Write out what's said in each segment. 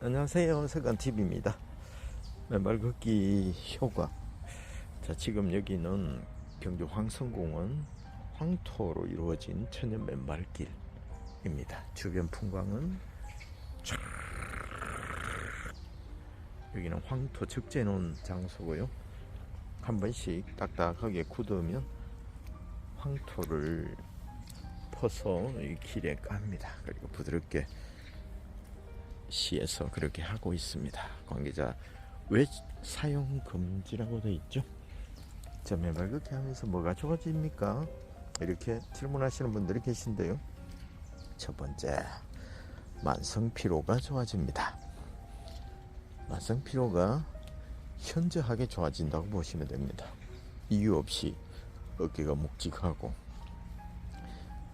안녕하세요. 세간TV입니다. 맨발 걷기 효과. 자 지금 여기는 경주 황성공원 황토로 이루어진 천연 맨발길입니다. 주변 풍광은 쫙 여기는 황토 적재 놓은 장소고요. 한 번씩 딱딱하게 굳으면 황토를 퍼서 이 길에 깝니다. 그리고 부드럽게 시에서 그렇게 하고 있습니다. 관계자 왜 사용 금지라고 돼 있죠? 자, 맨발 걷기 하면서 뭐가 좋아집니까? 이렇게 질문하시는 분들이 계신데요. 첫 번째, 만성 피로가 좋아집니다. 만성 피로가 현저하게 좋아진다고 보시면 됩니다. 이유 없이 어깨가 묵직하고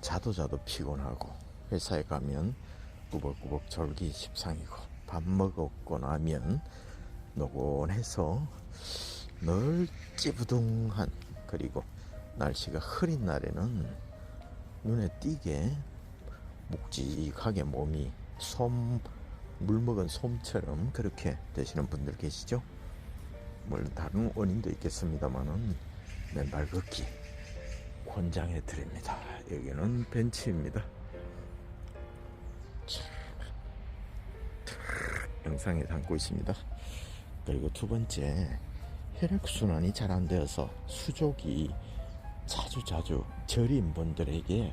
자도 자도 피곤하고 회사에 가면 꾸벅꾸벅 졸기 십상이고 밥 먹었고 나면 노곤해서 늘 찌부둥한 그리고 날씨가 흐린 날에는 눈에 띄게 묵직하게 몸이 솜, 물 먹은 솜처럼 그렇게 되시는 분들 계시죠? 물론 다른 원인도 있겠습니다만은 맨발 걷기 권장해 드립니다. 여기는 벤치입니다. 영상에 담고 있습니다. 그리고 두 번째 혈액순환이 잘 안 되어서 수족이 자주 자주 저린 분들에게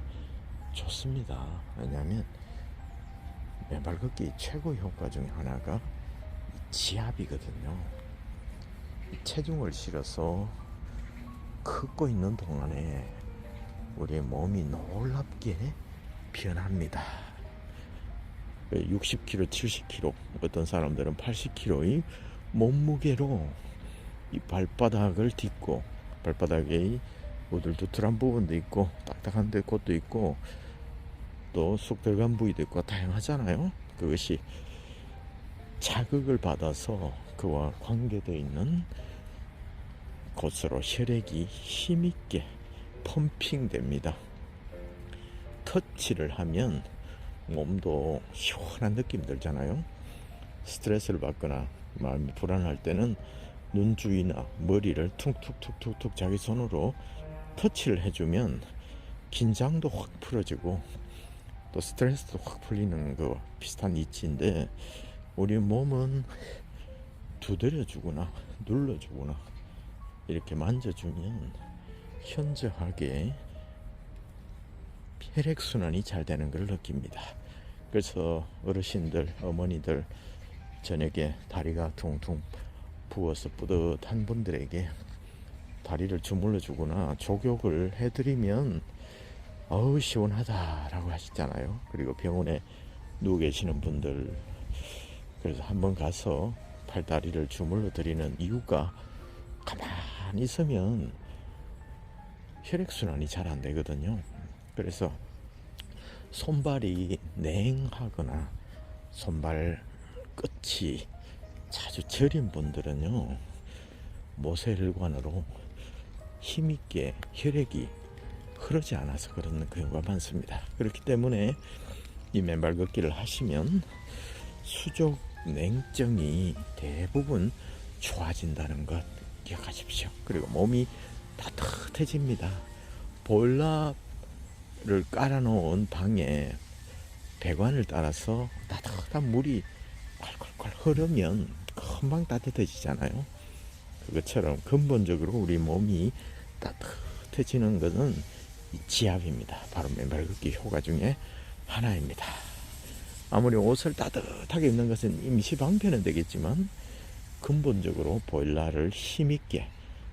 좋습니다. 왜냐하면 맨발 걷기 최고 효과 중에 하나가 이 지압이거든요. 이 체중을 실어서 걷고 있는 동안에 우리의 몸이 놀랍게 변합니다. 60kg, 70kg, 어떤 사람들은 80kg의 몸무게로 이 발바닥을 딛고 발바닥에 우들두틀한 부분도 있고 딱딱한 데 곳도 있고 또쑥 들어간 부위도 있고 다양하잖아요. 그것이 자극을 받아서 그와 관계되어 있는 곳으로 혈액이 힘있게 펌핑됩니다. 터치를 하면 몸도 시원한 느낌 들잖아요. 스트레스를 받거나 마음이 불안할 때는 눈 주위나 머리를 툭툭툭툭툭 자기 손으로 터치를 해주면 긴장도 확 풀어지고 또 스트레스도 확 풀리는 그 비슷한 이치인데 우리 몸은 두드려주거나 눌러주거나 이렇게 만져주면 현저하게 혈액순환이 잘 되는 걸 느낍니다. 그래서 어르신들, 어머니들 저녁에 다리가 퉁퉁 부어서 뿌듯한 분들에게 다리를 주물러 주거나 족욕을 해드리면 어우 시원하다라고 하시잖아요. 그리고 병원에 누워 계시는 분들 그래서 한번 가서 팔다리를 주물러 드리는 이유가 가만히 있으면 혈액순환이 잘 안 되거든요. 그래서 손발이 냉하거나 손발 끝이 자주 저린 분들은요 모세혈관으로 힘있게 혈액이 흐르지 않아서 그런 경우가 많습니다. 그렇기 때문에 이 맨발 걷기를 하시면 수족 냉증이 대부분 좋아진다는 것 기억하십시오. 그리고 몸이 따뜻해집니다. 보일러 를 깔아놓은 방에 배관을 따라서 따뜻한 물이 콸콸콸 흐르면 금방 따뜻해지잖아요. 그것처럼 근본적으로 우리 몸이 따뜻해지는 것은 이 지압입니다. 바로 맨발 걷기 효과 중에 하나입니다. 아무리 옷을 따뜻하게 입는 것은 임시 방편은 되겠지만 근본적으로 보일러를 힘있게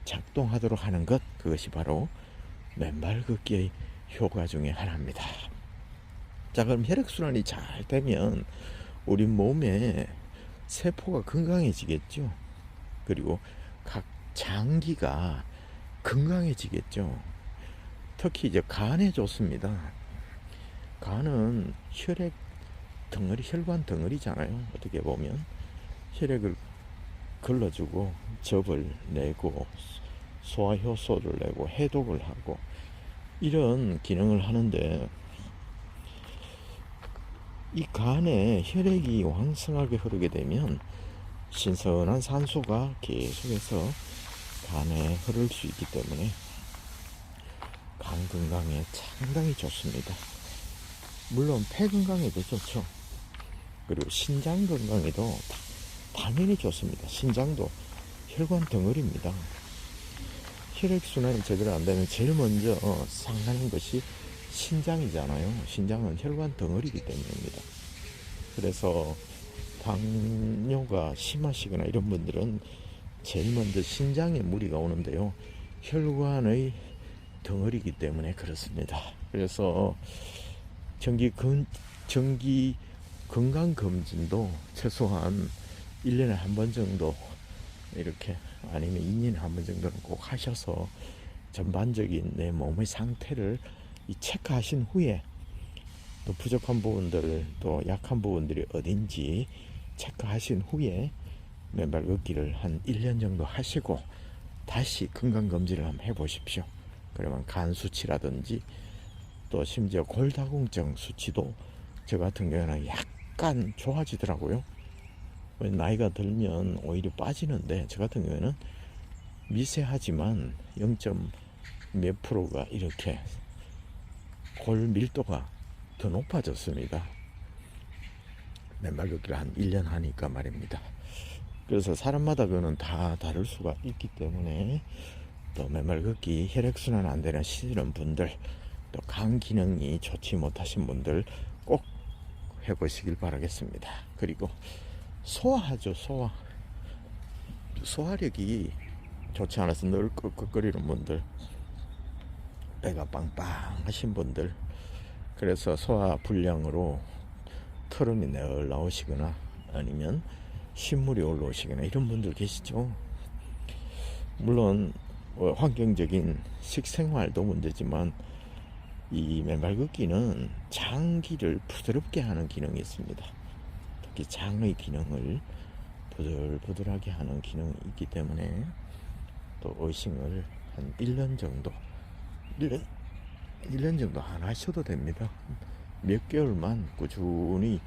작동하도록 하는 것 그것이 바로 맨발 걷기의 효과 중에 하나입니다. 자, 그럼 혈액순환이 잘 되면 우리 몸의 세포가 건강해지겠죠. 그리고 각 장기가 건강해지겠죠. 특히 이제 간에 좋습니다. 간은 혈액 덩어리, 혈관 덩어리잖아요. 어떻게 보면 혈액을 걸러주고 접을 내고 소화효소를 내고 해독을 하고 이런 기능을 하는데 이 간에 혈액이 왕성하게 흐르게 되면 신선한 산소가 계속해서 간에 흐를 수 있기 때문에 간 건강에 상당히 좋습니다. 물론 폐 건강에도 좋죠. 그리고 신장 건강에도 다- 당연히 좋습니다. 신장도 혈관 덩어리입니다. 혈액 순환이 제대로 안 되면 제일 먼저 어, 상하는 것이 신장이잖아요. 신장은 혈관 덩어리이기 때문입니다. 그래서 당뇨가 심하시거나 이런 분들은 제일 먼저 신장에 무리가 오는데요. 혈관의 덩어리이기 때문에 그렇습니다. 그래서 정기 건 정기 건강 검진도 최소한 1년에 한 번 정도 이렇게 아니면 2년에 한 번 정도는 꼭 하셔서 전반적인 내 몸의 상태를 이 체크하신 후에 또 부족한 부분들 또 약한 부분들이 어딘지 체크하신 후에 맨발 걷기를 한 1년 정도 하시고 다시 건강검진을 한번 해보십시오. 그러면 간 수치라든지 또 심지어 골다공증 수치도 저 같은 경우는 약간 좋아지더라고요. 왜 나이가 들면 오히려 빠지는데 저 같은 경우에는 미세하지만 0. 몇 프로가 이렇게 골 밀도가 더 높아졌습니다. 맨발 걷기를 한 1년 하니까 말입니다. 그래서 사람마다 그거는 다 다를 수가 있기 때문에 또 맨발 걷기 혈액순환 안 되는 시들은 분들 또 간 기능이 좋지 못하신 분들 꼭 해보시길 바라겠습니다. 그리고 소화하죠 소화. 소화력이 좋지 않아서 늘 끄끄거리는 분들 배가 빵빵하신 분들 그래서 소화 불량으로 트름이 늘 나오시거나 아니면 신물이 올라오시거나 이런 분들 계시죠. 물론 뭐 환경적인 식생활도 문제지만 이 맨발 걷기는 장기를 부드럽게 하는 기능이 있습니다 특히 장의 기능을 부들부들하게 하는 기능이 있기 때문에 또 어싱을 한 1년 정도 1년, 1년 정도 안 하셔도 됩니다. 몇 개월만 꾸준히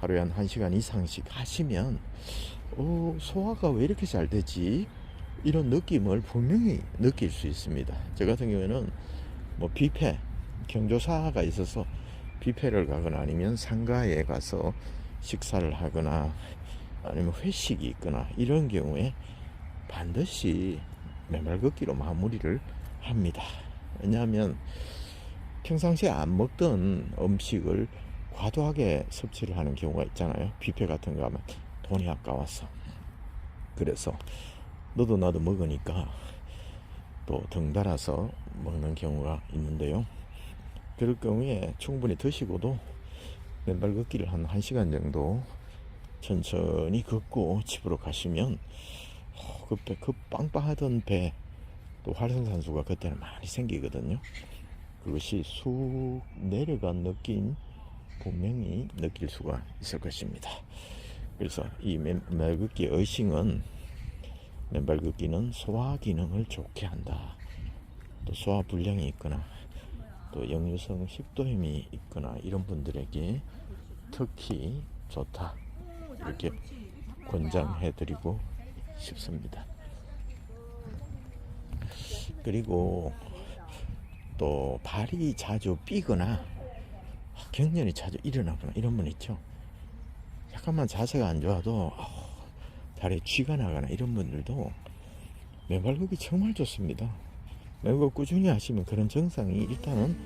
하루에 한 1시간 이상씩 하시면 어, 소화가 왜 이렇게 잘 되지? 이런 느낌을 분명히 느낄 수 있습니다. 저 같은 경우에는 뭐 뷔페, 경조사가 있어서 뷔페를 가거나 아니면 상가에 가서 식사를 하거나 아니면 회식이 있거나 이런 경우에 반드시 맨발 걷기로 마무리를 합니다. 왜냐하면 평상시에 안 먹던 음식을 과도하게 섭취를 하는 경우가 있잖아요. 뷔페 같은 거 하면 돈이 아까워서. 그래서 너도 나도 먹으니까 또 덩달아서 먹는 경우가 있는데요. 그럴 경우에 충분히 드시고도 맨발 걷기를 한 1시간 정도 천천히 걷고 집으로 가시면 어, 그, 배, 그 빵빵하던 배 또 활성산소가 그때는 많이 생기거든요. 그것이 쑥 내려간 느낌 분명히 느낄 수가 있을 것입니다. 그래서 이 맨발 걷기 어싱은 맨발 걷기는 소화 기능을 좋게 한다. 또 소화 불량이 있거나 또 역류성 식도염이 있거나 이런 분들에게 특히 좋다. 이렇게 권장해 드리고 싶습니다. 그리고 또 발이 자주 삐거나 경련이 자주 일어나거나 이런 분 있죠. 약간만 자세가 안 좋아도 다리에 쥐가 나거나 이런 분들도 맨발걷기 정말 좋습니다. 매우 꾸준히 하시면 그런 증상이 일단은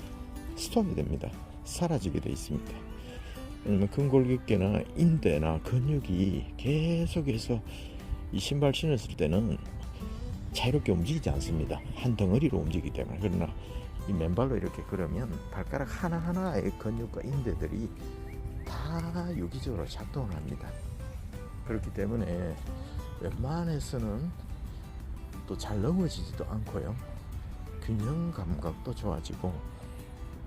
스톱이 됩니다. 사라지게 돼 있습니다. 왜냐면 근골격계나 인대나 근육이 계속해서 이 신발 신었을 때는 자유롭게 움직이지 않습니다. 한 덩어리로 움직이기 때문에 그러나 이 맨발로 이렇게 걸으면 발가락 하나하나의 근육과 인대들이 다 유기적으로 작동을 합니다. 그렇기 때문에 웬만해서는 또 잘 넘어지지도 않고요. 균형 감각도 좋아지고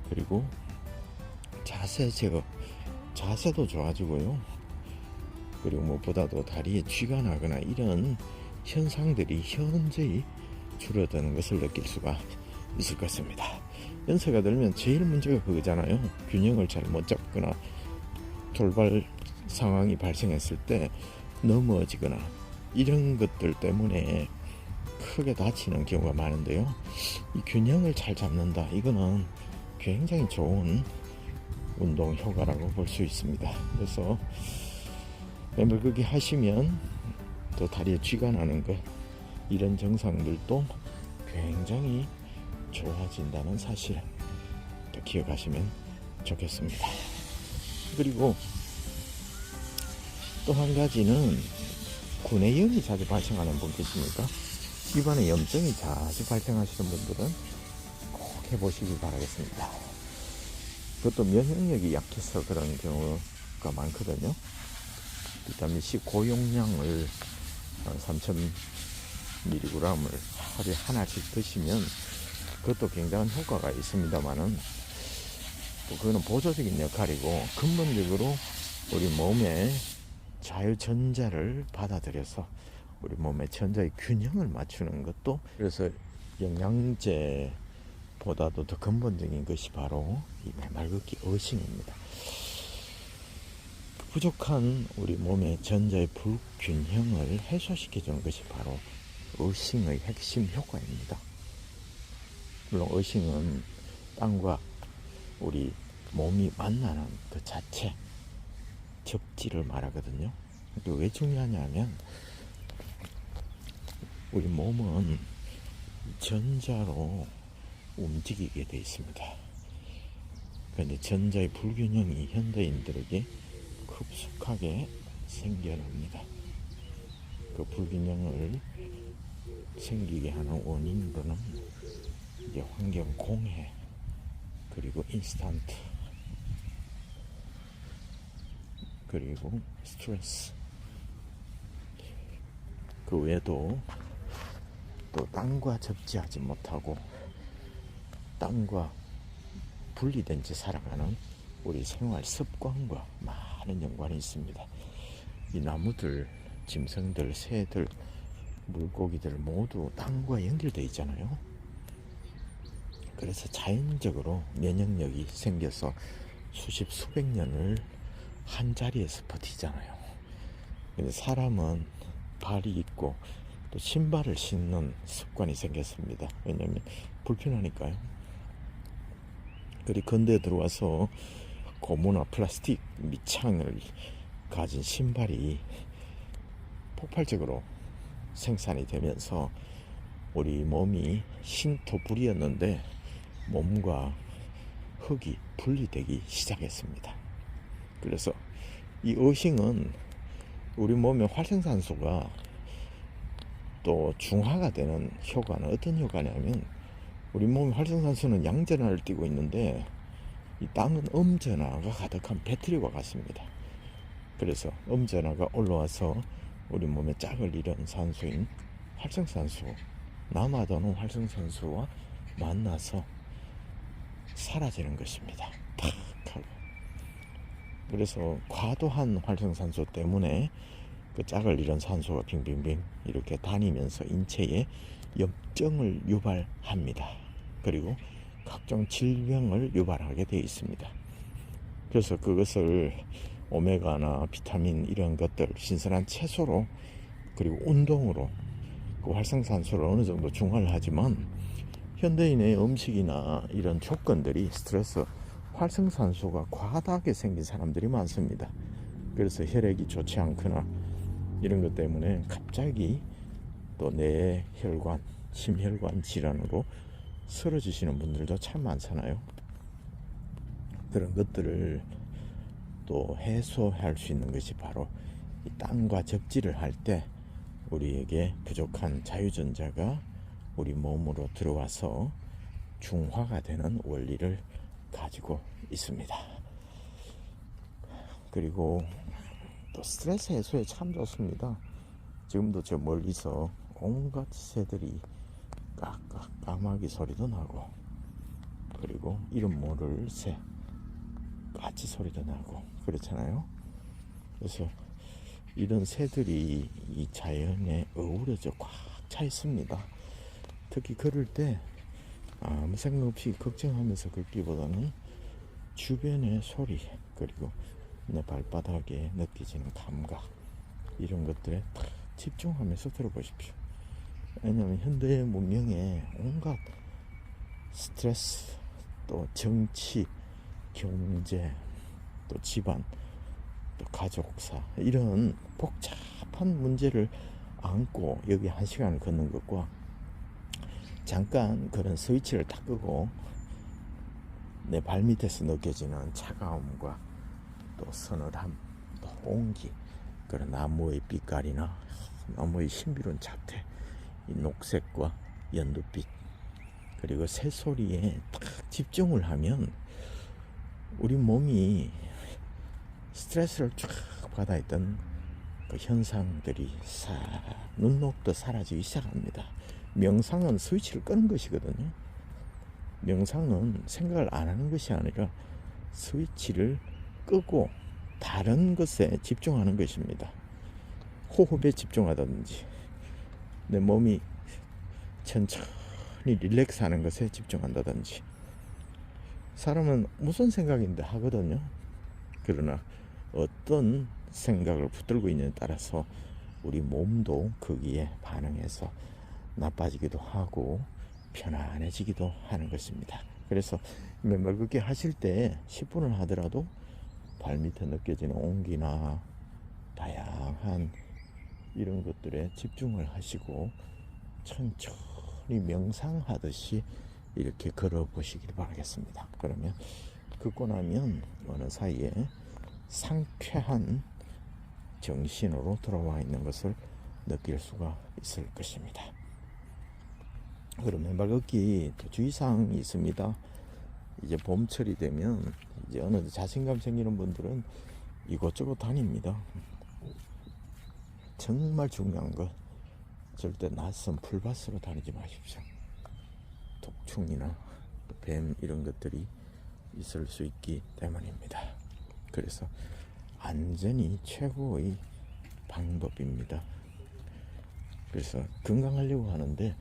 그리고 자세 제거 자세도 좋아지고요. 그리고 무엇보다도 다리에 쥐가 나거나 이런 현상들이 현저히 줄어드는 것을 느낄 수가 있을 것 같습니다. 연세가 들면 제일 문제가 그거잖아요. 균형을 잘 못 잡거나 돌발 상황이 발생했을 때 넘어지거나 이런 것들 때문에 크게 다치는 경우가 많은데요. 이 균형을 잘 잡는다. 이거는 굉장히 좋은 운동 효과라고 볼 수 있습니다. 그래서 매물극이 하시면 또 다리에 쥐가 나는 것 이런 증상들도 굉장히 좋아진다는 사실 또 기억하시면 좋겠습니다. 그리고 또 한 가지는 구내염이 자주 발생하는 분 계십니까? 입안에 염증이 자주 발생하시는 분들은 꼭 해보시기 바라겠습니다. 그것도 면역력이 약해서 그런 경우가 많거든요. 비타민C 고용량을 3000mg을 하루에 하나씩 드시면 그것도 굉장한 효과가 있습니다만은 또 그거는 보조적인 역할이고 근본적으로 우리 몸에 자유전자를 받아들여서 우리 몸의 전자의 균형을 맞추는 것도 그래서 영양제보다도 더 근본적인 것이 바로 이 메말걷기 어싱입니다. 부족한 우리 몸의 전자의 불균형을 해소시켜주는 것이 바로 어싱의 핵심 효과입니다. 물론 어싱은 땅과 우리 몸이 만나는 그 자체 접지를 말하거든요. 왜 중요하냐면 우리 몸은 전자로 움직이게 돼 있습니다. 그런데 전자의 불균형이 현대인들에게 급속하게 생겨납니다. 그 불균형을 생기게 하는 원인으로는 이제 환경 공해 그리고 인스턴트 그리고 스트레스 그 외에도 또 땅과 접지하지 못하고 땅과 분리된 채 살아가는 우리 생활 습관과 많은 연관이 있습니다. 이 나무들, 짐승들, 새들, 물고기들 모두 땅과 연결되어 있잖아요. 그래서 자연적으로 면역력이 생겨서 수십 수백 년을 한 자리에서 버티잖아요. 근데 사람은 발이 있고 또 신발을 신는 습관이 생겼습니다. 왜냐하면 불편하니까요. 그리 근대에 들어와서 고무나 플라스틱 밑창을 가진 신발이 폭발적으로 생산이 되면서 우리 몸이 신토불이었는데 몸과 흙이 분리되기 시작했습니다. 그래서 이 어싱은 우리 몸의 활성산소가 또 중화가 되는 효과는 어떤 효과냐면 우리 몸의 활성산소는 양전하를 띠고 있는데 이 땅은 음전화가 가득한 배터리와 같습니다. 그래서 음전화가 올라와서 우리 몸에 짝을 이룬 산소인 활성산소, 남아도는 활성산소와 만나서 사라지는 것입니다. 팍 하고. 그래서 과도한 활성산소 때문에 그 짝을 이룬 산소가 빙빙빙 이렇게 다니면서 인체에 염증을 유발합니다. 그리고 각종 질병을 유발하게 되어 있습니다. 그래서 그것을 오메가나 비타민 이런 것들 신선한 채소로 그리고 운동으로 그 활성산소를 어느 정도 중화를 하지만 현대인의 음식이나 이런 조건들이 스트레스 활성산소가 과다하게 생긴 사람들이 많습니다. 그래서 혈액이 좋지 않거나 이런 것 때문에 갑자기 또 뇌 혈관, 심혈관 질환으로 쓰러지시는 분들도 참 많잖아요. 그런 것들을 또 해소할 수 있는 것이 바로 이 땅과 접지를 할 때 우리에게 부족한 자유전자가 우리 몸으로 들어와서 중화가 되는 원리를 가지고 있습니다. 그리고 또 스트레스 해소에 참 좋습니다. 지금도 저 멀리서 온갖 새들이 깍깍 까마귀 소리도 나고 그리고 이름 모를 새 까치 소리도 나고 그렇잖아요. 그래서 이런 새들이 이 자연에 어우러져 꽉 차 있습니다. 특히 걸을 때 아무 생각 없이 걱정하면서 걷기보다는 주변의 소리 그리고 내 발바닥에 느껴지는 감각 이런 것들에 딱 집중하면서 들어보십시오. 왜냐하면 현대 문명에 온갖 스트레스 또 정치 경제 또 집안 또 가족사 이런 복잡한 문제를 안고 여기 한 시간을 걷는 것과 잠깐 그런 스위치를 딱 끄고 내 발밑에서 느껴지는 차가움과 또 서늘함 또 온기 그런 나무의 빛깔이나 나무의 신비로운 자태 이 녹색과 연두빛 그리고 새소리에 딱 집중을 하면 우리 몸이 스트레스를 쫙 받아있던 그 현상들이 싹 눈녹듯 사라지기 시작합니다. 명상은 스위치를 끄는 것이거든요. 명상은 생각을 안 하는 것이 아니라 스위치를 끄고 다른 것에 집중하는 것입니다. 호흡에 집중하든지 내 몸이 천천히 릴렉스 하는 것에 집중한다든지 사람은 무슨 생각인데 하거든요. 그러나 어떤 생각을 붙들고 있느냐에 따라서 우리 몸도 거기에 반응해서 나빠지기도 하고 편안해지기도 하는 것입니다. 그래서 맨발 걷기 하실 때 10분을 하더라도 발밑에 느껴지는 온기나 다양한 이런 것들에 집중을 하시고 천천히 명상하듯이 이렇게 걸어 보시길 바라겠습니다. 그러면 걷고 나면 어느 사이에 상쾌한 정신으로 돌아와 있는 것을 느낄 수가 있을 것입니다. 그럼 맨발 걷기 또 주의사항이 있습니다. 이제 봄철이 되면 이제 어느 자신감 생기는 분들은 이곳저곳 다닙니다. 정말 중요한 것 절대 낯선 풀밭으로 다니지 마십시오. 독충이나 뱀 이런 것들이 있을 수 있기 때문입니다. 그래서 안전이 최고의 방법입니다. 그래서 건강하려고 하는데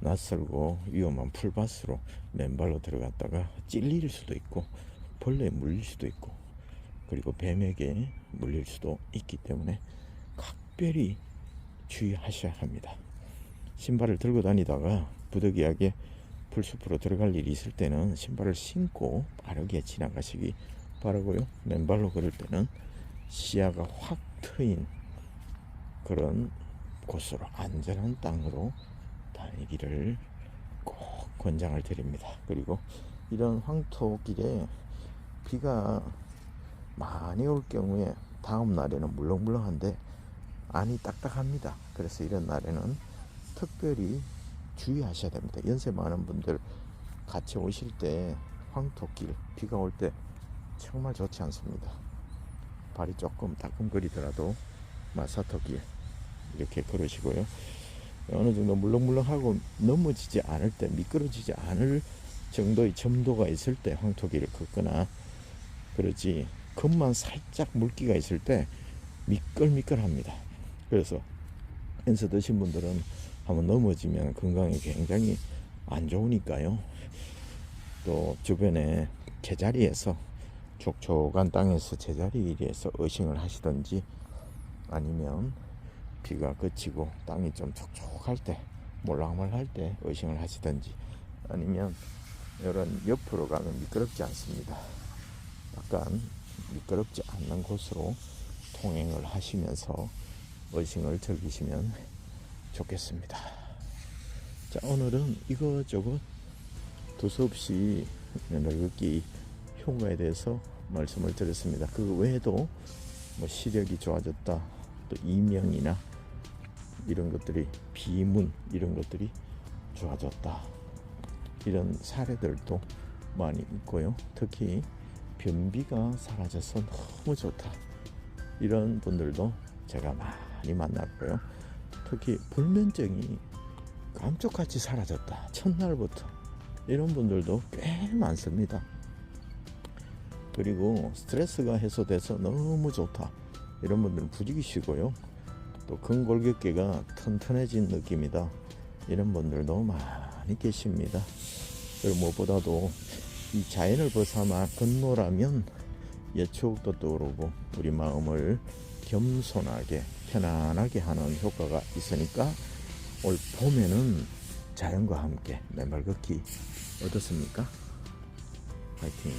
낯설고 위험한 풀밭으로 맨발로 들어갔다가 찔릴 수도 있고 벌레에 물릴 수도 있고 그리고 뱀에게 물릴 수도 있기 때문에 각별히 주의하셔야 합니다. 신발을 들고 다니다가 부득이하게 풀숲으로 들어갈 일이 있을 때는 신발을 신고 빠르게 지나가시기 바라고요. 맨발로 걸을 때는 시야가 확 트인 그런 곳으로 안전한 땅으로 다니기를 꼭 권장을 드립니다. 그리고 이런 황토길에 비가 많이 올 경우에 다음 날에는 물렁물렁한데 안이 딱딱합니다. 그래서 이런 날에는 특별히 주의하셔야 됩니다. 연세 많은 분들 같이 오실 때 황토길 비가 올 때 정말 좋지 않습니다. 발이 조금 따끔거리더라도 마사토길 이렇게 걸으시고요. 어느 정도 물렁물렁하고 넘어지지 않을 때 미끄러지지 않을 정도의 점도가 있을 때 황토길을 걷거나 그러지 겉만 살짝 물기가 있을 때 미끌미끌합니다. 그래서 연세 드신 분들은 한번 넘어지면 건강에 굉장히 안 좋으니까요. 또 주변에 제자리에서 촉촉한 땅에서 제자리에서 어싱을 하시든지 아니면 비가 그치고 땅이 좀 촉촉할 때 몰랑몰할 때 어싱을 하시든지 아니면 이런 옆으로 가면 미끄럽지 않습니다. 약간 미끄럽지 않는 곳으로 통행을 하시면서 어싱을 즐기시면 좋겠습니다. 자 오늘은 이것저것 두서없이 걷기 효과에 대해서 말씀을 드렸습니다. 그 외에도 뭐 시력이 좋아졌다, 또 이명이나 이런 것들이 비문 이런 것들이 좋아졌다 이런 사례들도 많이 있고요. 특히 변비가 사라져서 너무 좋다 이런 분들도 제가 많이 만났고요. 특히 불면증이 감쪽같이 사라졌다 첫날부터 이런 분들도 꽤 많습니다. 그리고 스트레스가 해소돼서 너무 좋다 이런 분들은 부지기시고요. 또 근골격계가 튼튼해진 느낌이다 이런 분들도 많이 계십니다. 그리고 무엇보다도 이 자연을 벗어나 옛 추억도 떠오르고 우리 마음을 겸손하게 편안하게 하는 효과가 있으니까 올 봄에는 자연과 함께 맨발 걷기 어떻습니까? 파이팅!